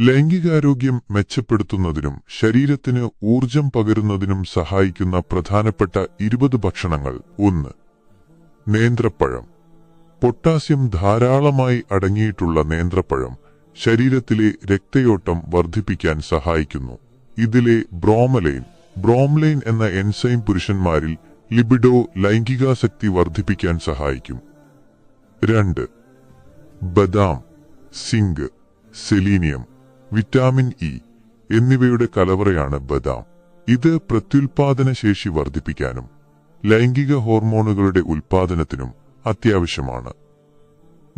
ലൈംഗികാരോഗ്യം മെച്ചപ്പെടുത്തുന്നതിനും ശരീരത്തിന് ഊർജം പകരുന്നതിനും സഹായിക്കുന്ന പ്രധാനപ്പെട്ട ഇരുപത് ഭക്ഷണങ്ങൾ. ഒന്ന് നേന്ത്രപ്പഴം. പൊട്ടാസ്യം ധാരാളമായി അടങ്ങിയിട്ടുള്ള നേന്ത്രപ്പഴം ശരീരത്തിലെ രക്തയോട്ടം വർദ്ധിപ്പിക്കാൻ സഹായിക്കുന്നു. ഇതിലെ ബ്രോമലൈൻ ബ്രോംലൈൻ എന്ന എൻസൈം പുരുഷന്മാരിൽ ലിബിഡോ ലൈംഗികാസക്തി വർദ്ധിപ്പിക്കാൻ സഹായിക്കും. രണ്ട് ബദാം സിങ്ക് സെലീനിയം. വിറ്റാമിൻ ഇ എന്നിവയുടെ കലവറയാണ് ബദാം. ഇത് പ്രത്യുൽപാദന ശേഷി വർദ്ധിപ്പിക്കാനും ലൈംഗിക ഹോർമോണുകളുടെ ഉൽപാദനത്തിനും അത്യാവശ്യമാണ്.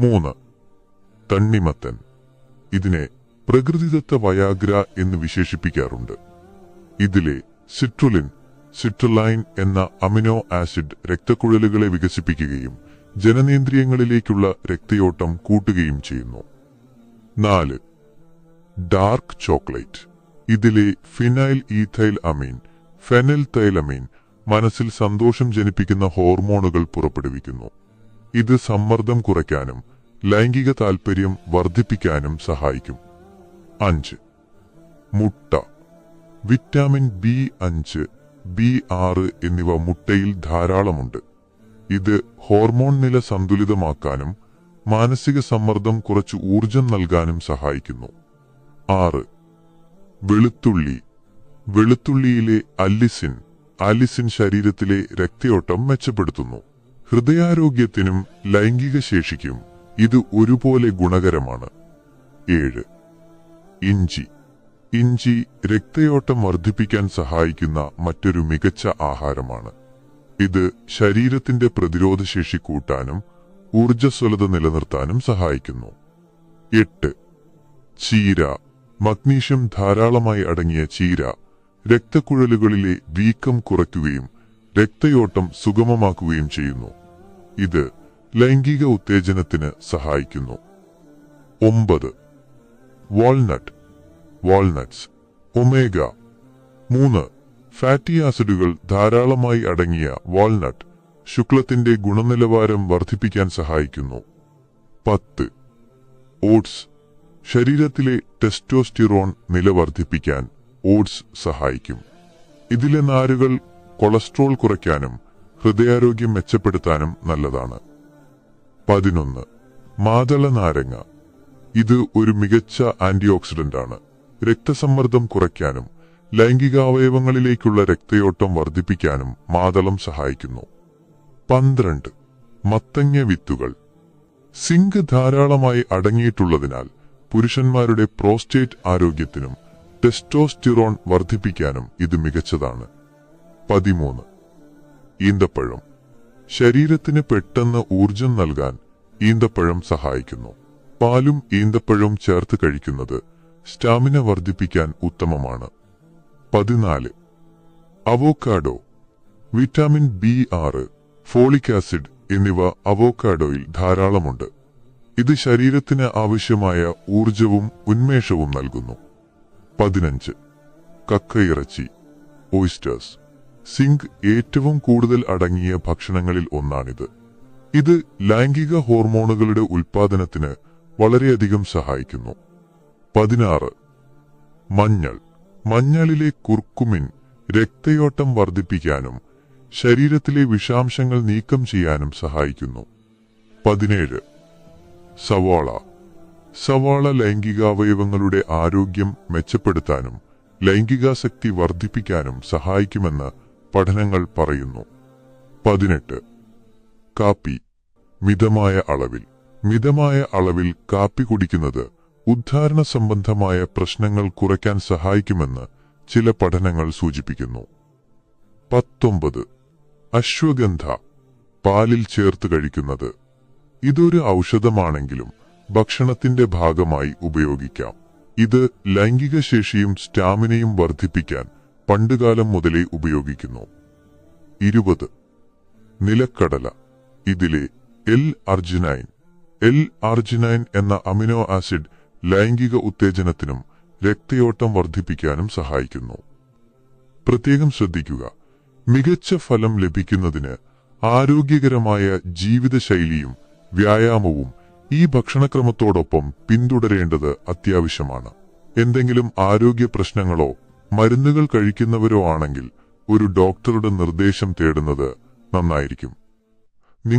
മൂന്ന്. തണ്ണിമത്തൻ. ഇതിനെ പ്രകൃതിദത്ത വയാഗ്ര എന്ന് വിശേഷിപ്പിക്കാറുണ്ട്. ഇതിലെ സിട്രുലിൻ സിട്രലൈൻ എന്ന അമിനോ ആസിഡ് രക്തക്കുഴലുകളെ വികസിപ്പിക്കുകയും ജനനേന്ദ്രിയങ്ങളിലേക്കുള്ള രക്തയോട്ടം കൂട്ടുകയും ചെയ്യുന്നു. നാല്. Dark chocolate. ഇതിലെ ഫിനൈൽ ഈഥൈൽ അമീൻ ഫെനൽ തൈലമീൻ മനസ്സിൽ സന്തോഷം ജനിപ്പിക്കുന്ന ഹോർമോണുകൾ പുറപ്പെടുവിക്കുന്നു. ഇത് സമ്മർദ്ദം കുറയ്ക്കാനും ലൈംഗിക താൽപര്യം വർദ്ധിപ്പിക്കാനും സഹായിക്കും. അഞ്ച്. മുട്ട. വിറ്റാമിൻ ബി അഞ്ച് ബി ആറ് എന്നിവ മുട്ടയിൽ ധാരാളമുണ്ട്. ഇത് ഹോർമോൺ നില സന്തുലിതമാക്കാനും മാനസിക സമ്മർദ്ദം കുറച്ച് ഊർജം നൽകാനും സഹായിക്കുന്നു. ആറ്. വെളുത്തുള്ളി. വെളുത്തുള്ളിയിലെ അല്ലിസിൻ അലിസിൻ ശരീരത്തിലെ രക്തയോട്ടം മെച്ചപ്പെടുത്തുന്നു. ഹൃദയാരോഗ്യത്തിനും ലൈംഗിക ശേഷിക്കും ഇത് ഒരുപോലെ ഗുണകരമാണ്. ഏഴ്. ഇഞ്ചി. ഇഞ്ചി രക്തയോട്ടം വർദ്ധിപ്പിക്കാൻ സഹായിക്കുന്ന മറ്റൊരു മികച്ച ആഹാരമാണ്. ഇത് ശരീരത്തിന്റെ പ്രതിരോധശേഷി കൂട്ടാനും ഊർജസ്വലത നിലനിർത്താനും സഹായിക്കുന്നു. എട്ട്. ചീര. മഗ്നീഷ്യം ധാരാളമായി അടങ്ങിയ ചീര രക്തക്കുഴലുകളിലെ വീക്കം കുറയ്ക്കുകയും രക്തയോട്ടം സുഗമമാക്കുകയും ചെയ്യുന്നു. ഇത് ലൈംഗിക ഉത്തേജനത്തിന് സഹായിക്കുന്നു. ഒമ്പത്. വാൾനട്ട്. വാൾനട്ട്സ്. ഒമേഗ. മൂന്ന്. ഫാറ്റി ആസിഡുകൾ ധാരാളമായി അടങ്ങിയ വാൾനട്ട് ശുക്ലത്തിന്റെ ഗുണനിലവാരം വർദ്ധിപ്പിക്കാൻ സഹായിക്കുന്നു. പത്ത്. ഓട്സ്. ശരീരത്തിലെ ടെസ്റ്റോസ്റ്റിറോൺ നില വർദ്ധിപ്പിക്കാൻ ഓട്സ് സഹായിക്കും. ഇതിലെ നാരുകൾ കൊളസ്ട്രോൾ കുറയ്ക്കാനും ഹൃദയാരോഗ്യം മെച്ചപ്പെടുത്താനും നല്ലതാണ്. പതിനൊന്ന്. മാതള നാരങ്ങ. ഇത് ഒരു മികച്ച ആന്റിഓക്സിഡന്റ് ആണ് രക്തസമ്മർദ്ദം കുറയ്ക്കാനും ലൈംഗികാവയവങ്ങളിലേക്കുള്ള രക്തയോട്ടം വർദ്ധിപ്പിക്കാനും മാതളം സഹായിക്കുന്നു. പന്ത്രണ്ട്. മത്തങ്ങ വിത്തുകൾ. സിങ്ക് ധാരാളമായി അടങ്ങിയിട്ടുള്ളതിനാൽ പുരുഷന്മാരുടെ പ്രോസ്റ്റേറ്റ് ആരോഗ്യത്തിനും ടെസ്റ്റോസ്റ്റിറോൺ വർദ്ധിപ്പിക്കാനും ഇത് മികച്ചതാണ്. പതിമൂന്ന്. ഈന്തപ്പഴം. ശരീരത്തിന് പെട്ടെന്ന് ഊർജം നൽകാൻ ഈന്തപ്പഴം സഹായിക്കുന്നു. പാലും ഈന്തപ്പഴവും ചേർത്ത് കഴിക്കുന്നത് സ്റ്റാമിന വർദ്ധിപ്പിക്കാൻ ഉത്തമമാണ്. പതിനാല്. അവോക്കാഡോ. വിറ്റാമിൻ ബി ആറ് ഫോളിക് ആസിഡ് എന്നിവ അവോക്കാഡോയിൽ ധാരാളമുണ്ട്. ഇത് ശരീരത്തിന് ആവശ്യമായ ഊർജവും ഉന്മേഷവും നൽകുന്നു. പതിനഞ്ച്. കക്കയിറച്ചി ഓയിസ്റ്റേഴ്സ് സിങ്ക് ഏറ്റവും കൂടുതൽ അടങ്ങിയ ഭക്ഷണങ്ങളിൽ ഒന്നാണിത്. ഇത് ലൈംഗിക ഹോർമോണുകളുടെ ഉൽപാദനത്തിന് വളരെയധികം സഹായിക്കുന്നു. പതിനാറ്. മഞ്ഞൾ. മഞ്ഞളിലെ കുർക്കുമിൻ രക്തയോട്ടം വർദ്ധിപ്പിക്കാനും ശരീരത്തിലെ വിഷാംശങ്ങൾ നീക്കം ചെയ്യാനും സഹായിക്കുന്നു. പതിനേഴ്. സവാള. സവാള ലൈംഗികാവയവങ്ങളുടെ ആരോഗ്യം മെച്ചപ്പെടുത്താനും ലൈംഗികാസക്തി വർദ്ധിപ്പിക്കാനും സഹായിക്കുമെന്ന് പഠനങ്ങൾ പറയുന്നു. പതിനെട്ട്. കാപ്പി. മിതമായ അളവിൽ. മിതമായ അളവിൽ കാപ്പി കുടിക്കുന്നത് ഉദ്ധാരണ സംബന്ധമായ പ്രശ്നങ്ങൾ കുറയ്ക്കാൻ സഹായിക്കുമെന്ന് ചില പഠനങ്ങൾ സൂചിപ്പിക്കുന്നു. പത്തൊമ്പത്. അശ്വഗന്ധ. പാലിൽ ചേർത്ത് കഴിക്കുന്നത് ഇതൊരു ഔഷധമാണെങ്കിലും ഭക്ഷണത്തിന്റെ ഭാഗമായി ഉപയോഗിക്കാം. ഇത് ലൈംഗിക ശേഷിയും സ്റ്റാമിനയും വർദ്ധിപ്പിക്കാൻ പണ്ടുകാലം മുതലേ ഉപയോഗിക്കുന്നു. ഇരുപത്. നിലക്കടല. ഇതിലെ എൽ അർജിനൈൻ എൽ അർജിനൈൻ എന്ന അമിനോ ആസിഡ് ലൈംഗിക ഉത്തേജനത്തിനും രക്തയോട്ടം വർദ്ധിപ്പിക്കാനും സഹായിക്കുന്നു. പ്രത്യേകം ശ്രദ്ധിക്കുക. മികച്ച ഫലം ലഭിക്കുന്നതിന് ആരോഗ്യകരമായ ജീവിതശൈലിയും വ്യായാമവും ഈ ഭക്ഷണക്രമത്തോടൊപ്പം പിന്തുടരേണ്ടത് അത്യാവശ്യമാണ്. എന്തെങ്കിലും ആരോഗ്യ പ്രശ്നങ്ങളോ മരുന്നുകൾ കഴിക്കുന്നവരോ ആണെങ്കിൽ ഒരു ഡോക്ടറുടെ നിർദ്ദേശം തേടുന്നത് നന്നായിരിക്കും.